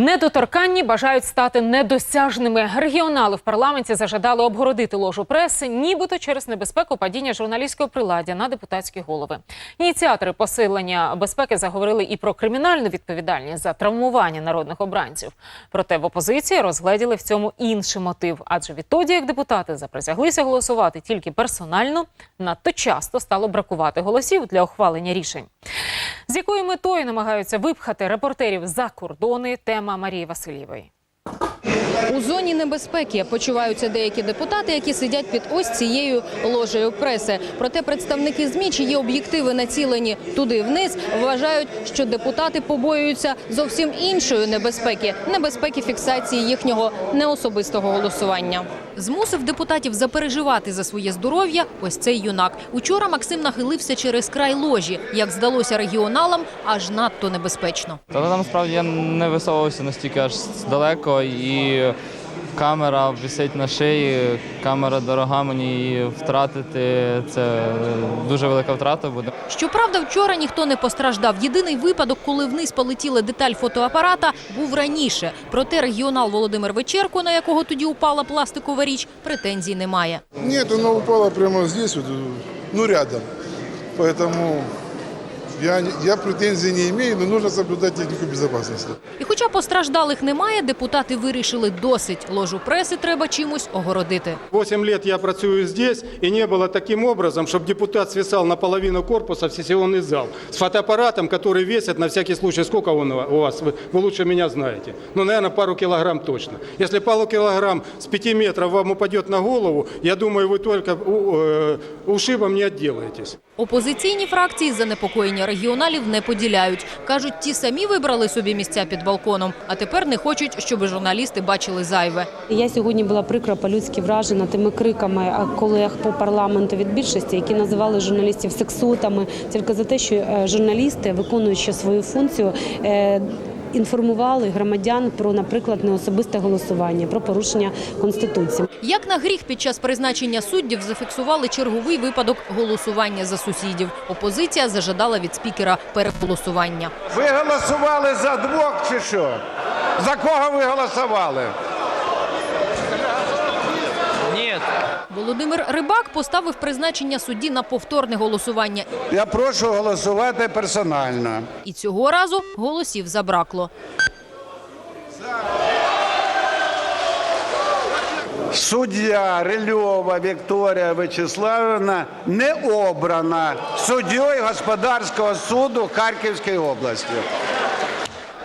Недоторканні бажають стати недосяжними. Регіонали в парламенті зажадали обгородити ложу преси, нібито через небезпеку падіння журналістського приладдя на депутатські голови. Ініціатори посилення безпеки заговорили і про кримінальну відповідальність за травмування народних обранців. Проте в опозиції розгледіли в цьому інший мотив, адже відтоді, як депутати заприсяглися голосувати тільки персонально, надто часто стало бракувати голосів для ухвалення рішень. З якою метою намагаються випхати репортерів за кордони, тема Марії Васильєвої. У зоні небезпеки почуваються деякі депутати, які сидять під ось цією ложею преси. Проте представники ЗМІ, чиї об'єктиви націлені туди вниз, вважають, що депутати побоюються зовсім іншої небезпеки небезпеки фіксації їхнього неособистого голосування. Змусив депутатів запереживати за своє здоров'я ось цей юнак. Учора Максим нахилився через край ложі. Як здалося регіоналам, аж надто небезпечно. Та там справді я не висовувався настільки аж далеко, і камера висить на шиї, камера дорога мені і втратити це дуже велика втрата буде. Щоправда, вчора ніхто не постраждав. Єдиний випадок, коли вниз полетіла деталь фотоапарата, був раніше. Проте регіонал Володимир Вечерко, на якого тоді упала пластикова річ, претензій немає. Нет, она упала прямо здесь, вот, ну рядом. Поэтому я, я претензий не имею, но нужно соблюдать технику безопасности. І хоча постраждалих немає, депутати вирішили досить. Ложу преси треба чимось огородити. Восемь лет я працюю здесь, и не было таким образом, чтобы депутат свисал на половину корпуса в сессионный зал с фотоаппаратом, который весит, на всякий случай, сколько он у вас, вы, вы лучше меня знаете. Ну, наверное, пару килограмм точно. Если пару килограмм с пяти метров вам упадет на голову, я думаю, вы только у- э, ушибом не отделаетесь. Опозиційні фракції занепокоєння регіоналів не поділяють. Кажуть, ті самі вибрали собі місця під балконом, а тепер не хочуть, щоб журналісти бачили зайве. Я сьогодні була прикро по-людськи вражена тими криками колег по парламенту від більшості, які називали журналістів сексотами, тільки за те, що е, журналісти, виконуючи свою функцію, е, інформували громадян про, наприклад, неособисте голосування, про порушення конституції. Як на гріх під час призначення суддів зафіксували черговий випадок голосування за сусідів. Опозиція зажадала від спікера переголосування. Ви голосували за двох чи що? За кого ви голосували? Володимир Рибак поставив призначення судді на повторне голосування. Я прошу голосувати персонально. І цього разу голосів забракло. Суддя Рильова Вікторія Вячеславівна не обрана суддєю господарського суду Харківської області.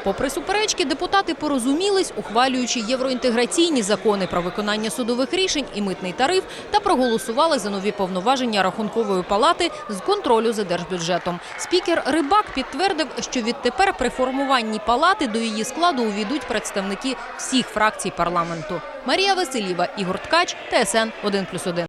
Попри суперечки, депутати порозумілись, ухвалюючи євроінтеграційні закони про виконання судових рішень і митний тариф, та проголосували за нові повноваження рахункової палати з контролю за держбюджетом. Спікер Рибак підтвердив, що відтепер при формуванні палати до її складу увійдуть представники всіх фракцій парламенту. Марія Васильєва, Ігор Ткач, ТСН 1+,1.